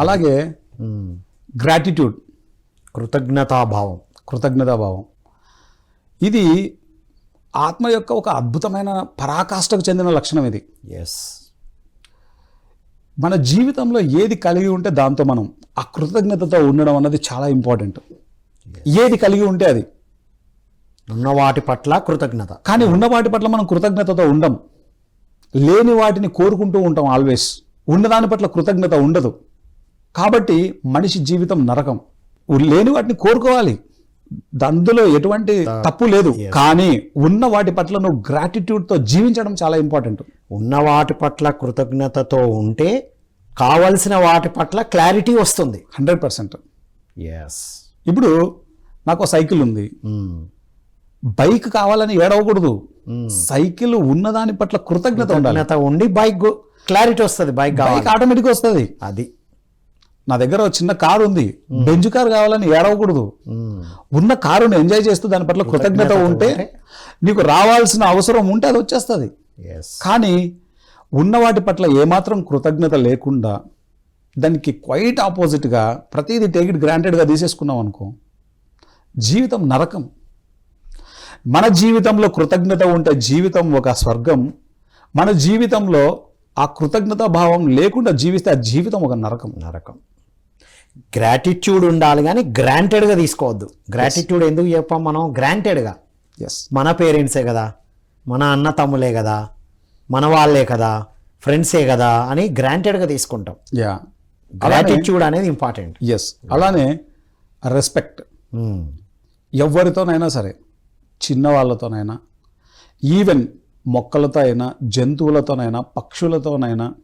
అలాగే. గ్రాటిట్యూడ్ కృతజ్ఞతాభావం. కృతజ్ఞతాభావం. ఇది ఆత్మ యొక్క ఒక అద్భుతమైన పరాకాష్ఠకు చెందిన లక్షణం ఇది. ఎస్ మన జీవితంలో ఏది కలిగి ఉంటే దాంతో మనం ఆ కృతజ్ఞతతో ఉండడం అన్నది చాలా ఇంపార్టెంట్. ఏది కలిగి ఉంటే అది. ఉన్న వాటి పట్ల కృతజ్ఞత. కానీ ఉన్న వాటి పట్ల మనం కృతజ్ఞతతో ఉండం. లేని వాటిని కోరుకుంటూ ఉంటాం ఆల్వేస్. ఉన్నదాని పట్ల కృతజ్ఞత ఉండదు. కాబట్టి మనిషి జీవితం నరకం. లేని వాటిని కోరుకోవాలి. అందులో ఎటువంటి తప్పు లేదు. కానీ ఉన్న వాటి పట్ల నువ్వు gratitude తో జీవించడం చాలా ఇంపార్టెంట్ ఉన్న వాటి పట్ల కృతజ్ఞతతో ఉంటే కావలసిన వాటి పట్ల క్లారిటీ వస్తుంది. హండ్రెడ్ పర్సెంట్ ఎస్ ఇప్పుడు నాకు సైకిల్ ఉంది. బైక్ కావాలని ఏడవకూడదు. సైకిల్ ఉన్నదాని పట్ల కృతజ్ఞత ఉండాలి. ఉండి బైక్ క్లారిటీ వస్తుంది. బైక్ బైక్ ఆటోమేటిక్ వస్తుంది. అది. నా దగ్గర చిన్న కారు ఉంది. బెంజ్ కార్ కావాలని ఏడవకూడదు. ఉన్న కారుని ఎంజాయ్ చేస్తూ దాని పట్ల కృతజ్ఞత ఉంటే నీకు రావాల్సిన అవసరం ఉంటే అది వచ్చేస్తుంది. కానీ ఉన్న వాటి పట్ల ఏమాత్రం కృతజ్ఞత లేకుండా దానికి క్వైట్ ఆపోజిట్గా ప్రతిదీ టేక్ ఇట్ గ్రాంటెడ్గా తీసేసుకున్నాం అనుకో జీవితం నరకం. మన జీవితంలో కృతజ్ఞత ఉంటే జీవితం ఒక స్వర్గం. మన జీవితంలో ఆ కృతజ్ఞత భావం లేకుండా జీవిస్తే ఆ జీవితం ఒక నరకం. నరకం. గ్రాటిట్యూడ్ ఉండాలి కానీ గ్రాంటెడ్గా తీసుకోవద్దు. గ్రాటిట్యూడ్ ఎందుకు చెప్పాం మనం? గ్రాంటెడ్గా. ఎస్ మన పేరెంట్సే కదా? మన అన్న తమ్ములే కదా? మన వాళ్ళే కదా? ఫ్రెండ్సే కదా? అని గ్రాంటెడ్గా తీసుకుంటాం. యా గ్రాటిట్యూడ్ అనేది ఇంపార్టెంట్. ఎస్ అలానే రెస్పెక్ట్ ఎవరితోనైనా సరే చిన్న వాళ్ళతోనైనా ఈవెన్ మొక్కలతో అయినా జంతువులతోనైనా పక్షులతోనైనా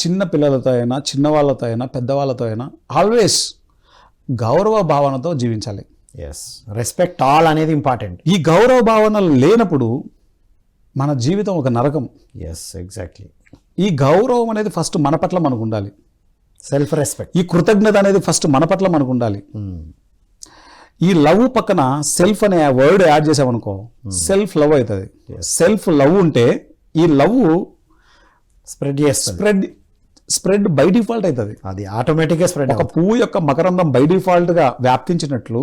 చిన్న పిల్లలతో అయినా చిన్నవాళ్ళతో అయినా పెద్దవాళ్ళతో అయినా ఆల్వేస్ గౌరవ భావనతో జీవించాలి. ఎస్ రెస్పెక్ట్ ఆల్ అనేది ఇంపార్టెంట్ ఈ గౌరవ భావన లేనప్పుడు మన జీవితం ఒక నరకం. ఎస్ ఎగ్జాక్ట్లీ ఈ గౌరవం అనేది ఫస్ట్ మన పట్ల మనకు ఉండాలి. సెల్ఫ్ రెస్పెక్ట్ ఈ కృతజ్ఞత అనేది ఫస్ట్ మన పట్ల మనకు ఉండాలి. ఈ లవ్ పక్కన సెల్ఫ్ అనే వర్డ్ యాడ్ చేసామనుకో సెల్ఫ్ లవ్ అవుతుంది. సెల్ఫ్ లవ్ ఉంటే ఈ లవ్ స్ప్రెడ్ చేస్తుంది. స్ప్రెడ్ స్ప్రెడ్ బై డిఫాల్ట్ అవుతుంది. అది ఆటోమేటిక్గా స్ప్రెడ్ ఒక పువ్వు యొక్క మకరందం బై డిఫాల్ట్గా వ్యాప్తించినట్లు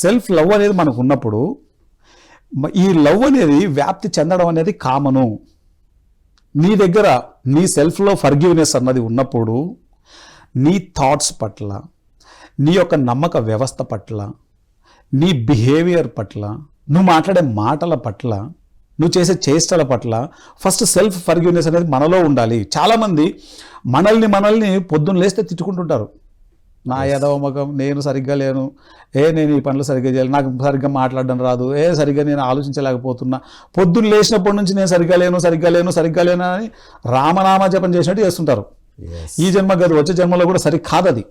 సెల్ఫ్ లవ్ అనేది మనకు ఉన్నప్పుడు ఈ లవ్ అనేది వ్యాప్తి చెందడం అనేది కామను. నీ దగ్గర నీ సెల్ఫ్లో ఫర్గివ్నెస్ అన్నది ఉన్నప్పుడు నీ థాట్స్ పట్ల నీ యొక్క నమ్మక వ్యవస్థ పట్ల నీ బిహేవియర్ పట్ల నువ్వు మాట్లాడే మాటల పట్ల నువ్వు చేసే చేష్టల పట్ల ఫస్ట్ సెల్ఫ్ ఫర్గివ్నెస్ అనేది మనలో ఉండాలి. చాలామంది మనల్ని మనల్ని పొద్దున్న లేస్తే తిట్టుకుంటుంటారు. నా యదవ మగం నేను సరిగ్గా లేను. ఏ నేను ఈ పనులు సరిగ్గా చేయాలి నాకు సరిగ్గా మాట్లాడడం రాదు. ఏ సరిగ్గా నేను ఆలోచించలేకపోతున్నా. పొద్దున్న లేచినప్పటి నుంచి నేను సరిగ్గా లేను సరిగ్గా లేను సరిగ్గా లేను అని రామనామ జపం చేసినట్టు చేస్తుంటారు. ఈ జన్మ గది వచ్చే జన్మలో కూడా సరి కాదది.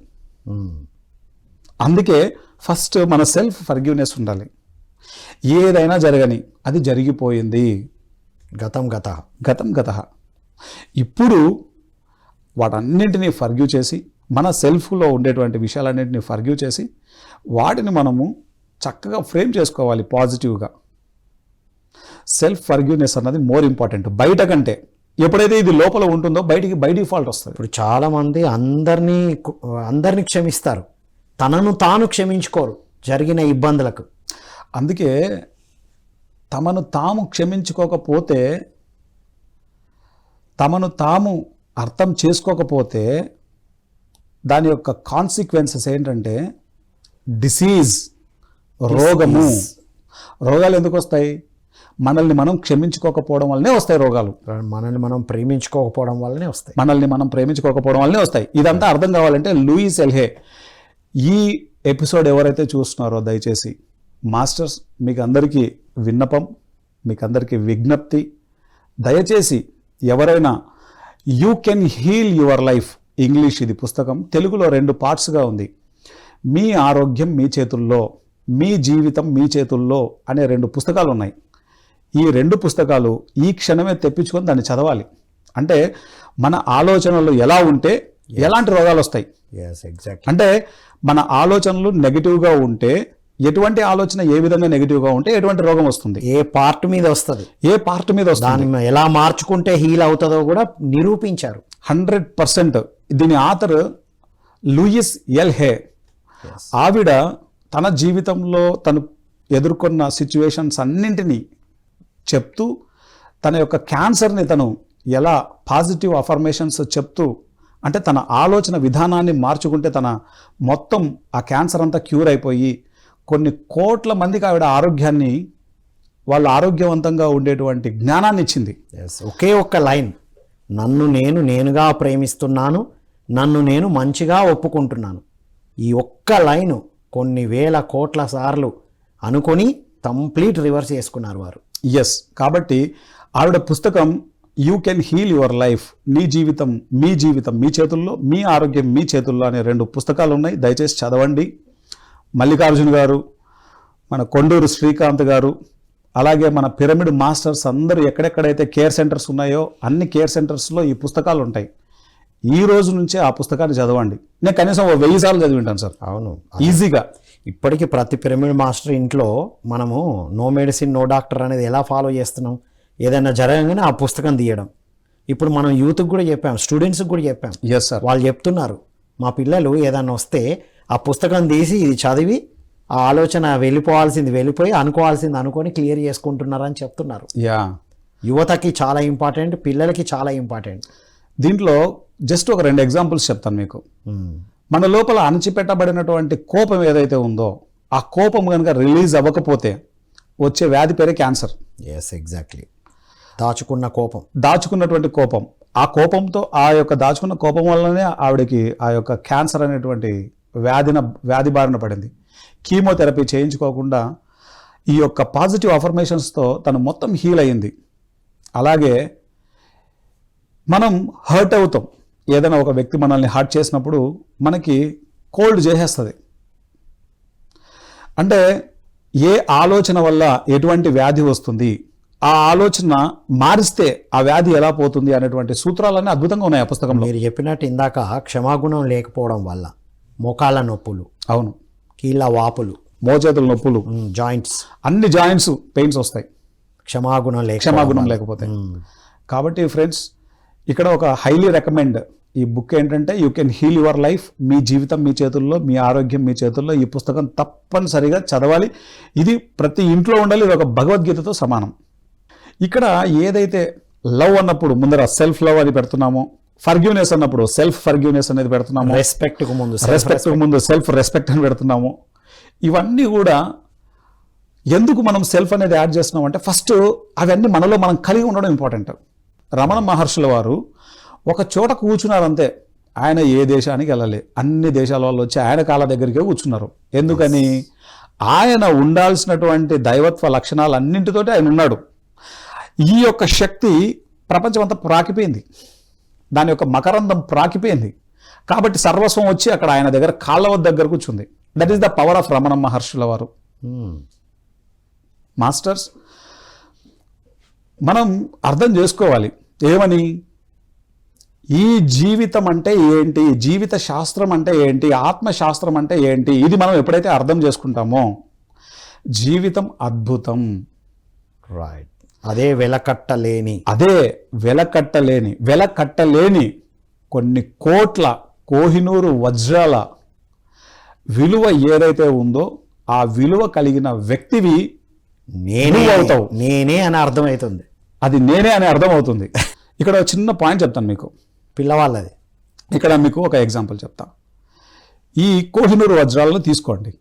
అందుకే ఫస్ట్ మన సెల్ఫ్ ఫర్గివ్నెస్ ఉండాలి. ఏదైనా జరగని అది జరిగిపోయింది. గతం గత. గతం గత. ఇప్పుడు వాటన్నింటినీ ఫర్గ్యూ చేసి మన సెల్ఫ్లో ఉండేటువంటి విషయాలన్నింటినీ ఫర్గ్యూ చేసి వాటిని మనము చక్కగా ఫ్రేమ్ చేసుకోవాలి పాజిటివ్గా. సెల్ఫ్ ఫర్గ్యూనెస్ అన్నది మోర్ ఇంపార్టెంట్. బయట కంటే ఎప్పుడైతే ఇది లోపల ఉంటుందో బయటికి బై డిఫాల్ట్ వస్తుంది. ఇప్పుడు చాలా మంది అందరినీ అందరినీ క్షమిస్తారు. తనను తాను క్షమించుకోరు. జరిగిన ఇబ్బందులకు. అందుకే తమను తాము క్షమించుకోకపోతే తమను తాము అర్థం చేసుకోకపోతే దాని యొక్క కాన్సిక్వెన్సెస్ ఏంటంటే డిసీజ్ రోగము. రోగాలు ఎందుకు వస్తాయి? మనల్ని మనం క్షమించుకోకపోవడం వల్లనే వస్తాయి రోగాలు. మనల్ని మనం ప్రేమించుకోకపోవడం వల్లనే వస్తాయి. మనల్ని మనం ప్రేమించుకోకపోవడం వల్లనే వస్తాయి. ఇదంతా అర్థం కావాలంటే లూయిస్ ఎల్హే. ఈ ఎపిసోడ్ ఎవరైతే చూస్తున్నారో దయచేసి మాస్టర్స్ మీకు అందరికీ విన్నపం మీకు అందరికీ విజ్ఞప్తి. దయచేసి ఎవరైనా you can heal your life English ఇది పుస్తకం. తెలుగులో రెండు పార్ట్స్గా ఉంది. మీ ఆరోగ్యం మీ చేతుల్లో మీ జీవితం మీ చేతుల్లో అనే రెండు పుస్తకాలు ఉన్నాయి. ఈ రెండు పుస్తకాలు ఈ క్షణమే తెప్పించుకొని దాన్ని చదవాలి. అంటే మన ఆలోచనలు ఎలా ఉంటే ఎలాంటి రోగాలు వస్తాయి? ఎస్ ఎగ్జాక్ట్ అంటే మన ఆలోచనలు నెగిటివ్గా ఉంటే ఎటువంటి ఆలోచన ఏ విధంగా నెగిటివ్గా ఉంటే ఎటువంటి రోగం వస్తుంది? ఏ పార్ట్ మీద వస్తుంది. ఏ పార్ట్ మీద వస్తుంది? దాన్ని ఎలా మార్చుకుంటే హీల్ అవుతుందో కూడా నిరూపించారు. హండ్రెడ్ పర్సెంట్ దీని ఆథర్ లూయిస్ ఎల్ హే. ఆవిడ తన జీవితంలో తను ఎదుర్కొన్న సిచ్యువేషన్స్ అన్నింటినీ చెప్తూ తన యొక్క క్యాన్సర్ని తను ఎలా పాజిటివ్ అఫర్మేషన్స్ చెప్తూ అంటే తన ఆలోచన విధానాన్ని మార్చుకుంటే తన మొత్తం ఆ క్యాన్సర్ అంతా క్యూర్ అయిపోయి కొన్ని కోట్ల మందికి ఆవిడ ఆరోగ్యాన్ని వాళ్ళు ఆరోగ్యవంతంగా ఉండేటువంటి జ్ఞానాన్ని ఇచ్చింది. Yes. ఒకే ఒక్క లైన్. నన్ను నేను నేనుగా ప్రేమిస్తున్నాను నన్ను నేను మంచిగా ఒప్పుకుంటున్నాను. ఈ ఒక్క లైను కొన్ని వేల కోట్ల సార్లు అనుకొని కంప్లీట్ రివర్స్ చేసుకున్నారు వారు. ఎస్ కాబట్టి ఆవిడ పుస్తకం you can heal your life నీ జీవితం మీ జీవితం మీ చేతుల్లో మీ ఆరోగ్యం మీ చేతుల్లో అనే రెండు పుస్తకాలు ఉన్నాయి. దయచేసి చదవండి. మల్లికార్జున గారు మన కొండూరు శ్రీకాంత్ గారు అలాగే మన పిరమిడ్ మాస్టర్స్ అందరూ ఎక్కడెక్కడైతే కేర్ సెంటర్స్ ఉన్నాయో అన్ని కేర్ సెంటర్స్లో ఈ పుస్తకాలు ఉంటాయి. ఈ రోజు నుంచే ఆ పుస్తకాన్ని చదవండి. నేను కనీసం ఓ వెయ్యి సార్లు చదివింటాను సార్. అవును. ఈజీగా. ఇప్పటికీ ప్రతి పిరమిడ్ మాస్టర్ ఇంట్లో మనము నో మెడిసిన్ నో డాక్టర్ అనేది ఎలా ఫాలో చేస్తున్నాం? ఏదైనా జరగగానే ఆ పుస్తకం తీయడం. ఇప్పుడు మనం యూత్కి కూడా చెప్పాం స్టూడెంట్స్కి కూడా చెప్పాం. ఎస్ సార్ వాళ్ళు చెప్తున్నారు మా పిల్లలు ఏదన్నా వస్తే ఆ పుస్తకం తీసి ఇది చదివి ఆ ఆలోచన వెళ్ళిపోవాల్సింది వెళ్ళిపోయి అనుకోవాల్సింది అనుకొని క్లియర్ చేసుకుంటున్నారని చెప్తున్నారు. యా. యువతకి చాలా ఇంపార్టెంట్ పిల్లలకి చాలా ఇంపార్టెంట్. దీంట్లో జస్ట్ ఒక రెండు ఎగ్జాంపుల్స్ చెప్తాను మీకు. మన లోపల అణచిపెట్టబడినటువంటి కోపం ఏదైతే ఉందో ఆ కోపం కనుక రిలీజ్ అవ్వకపోతే వచ్చే వ్యాధి పేరే క్యాన్సర్. ఎస్ ఎగ్జాక్ట్లీ దాచుకున్న కోపం. దాచుకున్నటువంటి కోపం. ఆ కోపంతో ఆ యొక్క దాచుకున్న కోపం వల్లనే ఆవిడకి ఆ యొక్క క్యాన్సర్ అనేటువంటి వ్యాధిన వ్యాధి బారిన పడింది. కీమోథెరపీ చేయించుకోకుండా ఈ యొక్క పాజిటివ్ అఫర్మేషన్స్తో తను మొత్తం హీల్ అయ్యింది. అలాగే మనం హర్ట్ అవుతాం. ఏదైనా ఒక వ్యక్తి మనల్ని హర్ట్ చేసినప్పుడు మనకి కోల్డ్ చేసేస్తుంది. అంటే ఏ ఆలోచన వల్ల ఎటువంటి వ్యాధి వస్తుంది ఆ ఆలోచన మారిస్తే ఆ వ్యాధి ఎలా పోతుంది అనేటువంటి సూత్రాలన్నీ అద్భుతంగా ఉన్నాయి ఆ పుస్తకంలో. మీరు చెప్పినట్టు ఇందాక క్షమాగుణం లేకపోవడం వల్ల మోకాళ్ళ నొప్పులు. అవును. కీళ్ళ వాపులు. మోచేతుల నొప్పులు. జాయింట్స్. అన్ని జాయింట్స్ పెయిన్స్ వస్తాయి. క్షమాగుణం లేక క్షమాగుణం లేకపోతే. కాబట్టి ఫ్రెండ్స్ ఇక్కడ ఒక హైలీ రికమెండ్ ఈ బుక్ ఏంటంటే you can heal your life మీ జీవితం మీ చేతుల్లో మీ ఆరోగ్యం మీ చేతుల్లో. ఈ పుస్తకం తప్పనిసరిగా చదవాలి. ఇది ప్రతి ఇంట్లో ఉండాలి ఇది ఒక భగవద్గీతతో సమానం. ఇక్కడ ఏదైతే లవ్ అన్నప్పుడు ముందర సెల్ఫ్ లవ్ అని పెడుతున్నామో ఫర్గ్యూనెస్ అన్నప్పుడు సెల్ఫ్ ఫర్గ్యూనెస్ అనేది పెడుతున్నాము. రెస్పెక్ట్ ముందు రెస్పెక్ట్ ముందు సెల్ఫ్ రెస్పెక్ట్ అని పెడుతున్నాము. ఇవన్నీ కూడా ఎందుకు మనం సెల్ఫ్ అనేది యాడ్ చేస్తున్నాం అంటే ఫస్ట్ అవన్నీ మనలో మనం కలిగి ఉండడం ఇంపార్టెంట్ రమణ మహర్షుల వారు ఒక చోట కూర్చున్నారు అంతే. ఆయన ఏ దేశానికి వెళ్ళలే. అన్ని దేశాల వాళ్ళు వచ్చి ఆయన కాళ్ళ దగ్గరికే కూర్చున్నారు. ఎందుకని? ఆయన ఉండాల్సినటువంటి దైవత్వ లక్షణాలు అన్నింటితోటి ఆయన ఉన్నాడు. ఈ యొక్క శక్తి ప్రపంచం అంతా ప్రాకిపోయింది దాని యొక్క మకరందం ప్రాకిపోయింది. కాబట్టి సర్వస్వం వచ్చి అక్కడ ఆయన దగ్గర కాళ్ళ వద్ద దగ్గర కూర్చుంది. That is the power of Ramana మహర్షుల వారు. మాస్టర్స్ మనం అర్థం చేసుకోవాలి. ఏమని? ఈ జీవితం అంటే ఏంటి? జీవిత శాస్త్రం అంటే ఏంటి? ఆత్మశాస్త్రం అంటే ఏంటి? ఇది మనం ఎప్పుడైతే అర్థం చేసుకుంటామో జీవితం అద్భుతం. రైట్ అదే వెలకట్టలేని. అదే వెలకట్టలేని. వెలకట్టలేని కొన్ని కోట్ల కోహినూరు వజ్రాల విలువ ఏదైతే ఉందో ఆ విలువ కలిగిన వ్యక్తివి నేనే అవుతావు. నేనే అని అర్థమవుతుంది అది నేనే అని అర్థం అవుతుంది ఇక్కడ చిన్న పాయింట్ చెప్తాను మీకు. పిల్లవాళ్ళది. ఇక్కడ మీకు ఒక ఎగ్జాంపుల్ చెప్తా. ఈ కోహినూరు వజ్రాలను తీసుకోండి.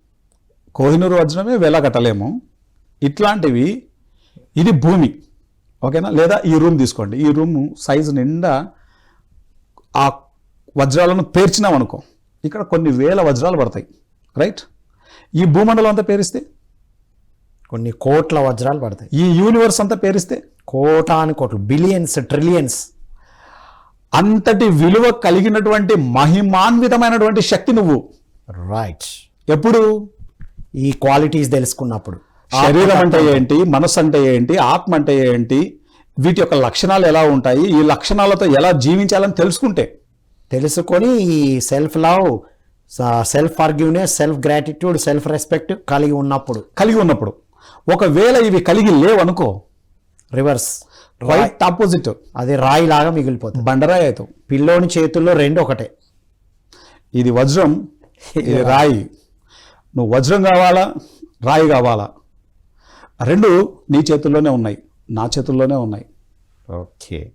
కోహినూరు వజ్రమే వెలకట్టలేము. ఇట్లాంటివి ఇది భూమి. ఓకేనా? లేదా ఈ రూమ్ తీసుకోండి. ఈ రూమ్ సైజు నిండా ఆ వజ్రాలను పేర్చినాం అనుకో. ఇక్కడ కొన్ని వేల వజ్రాలు పడతాయి. రైట్? ఈ భూమండలం అంతా పేరిస్తే? కొన్ని కోట్ల వజ్రాలు పడతాయి. ఈ యూనివర్స్ అంతా పేరిస్తే? కోటాను కోట్లు బిలియన్స్ ట్రిలియన్స్. అంతటి విలువ కలిగినటువంటి మహిమాన్వితమైనటువంటి శక్తి నువ్వు. రైట్ ఎప్పుడు? ఈ క్వాలిటీస్ తెలుసుకున్నప్పుడు. శరీరం అంటే ఏంటి? మనసు అంటే ఏంటి? ఆత్మ అంటే ఏంటి? వీటి యొక్క లక్షణాలు ఎలా ఉంటాయి? ఈ లక్షణాలతో ఎలా జీవించాలని తెలుసుకుంటే. తెలుసుకొని ఈ self love self forgiveness self gratitude self respect కలిగి ఉన్నప్పుడు. కలిగి ఉన్నప్పుడు. ఒకవేళ ఇవి కలిగి లేవనుకో రివర్స్ రైట్ ఆపోజిట్ అది రాయి లాగా మిగిలిపోతుంది. బండరాయి అవుతావు పిల్లోని చేతుల్లో రెండు ఒకటే. ఇది వజ్రం ఇది రాయి. నువ్వు వజ్రం కావాలా? రాయి కావాలా? రెండు నీ చేతుల్లోనే ఉన్నాయి నా చేతుల్లోనే ఉన్నాయి. ఓకే.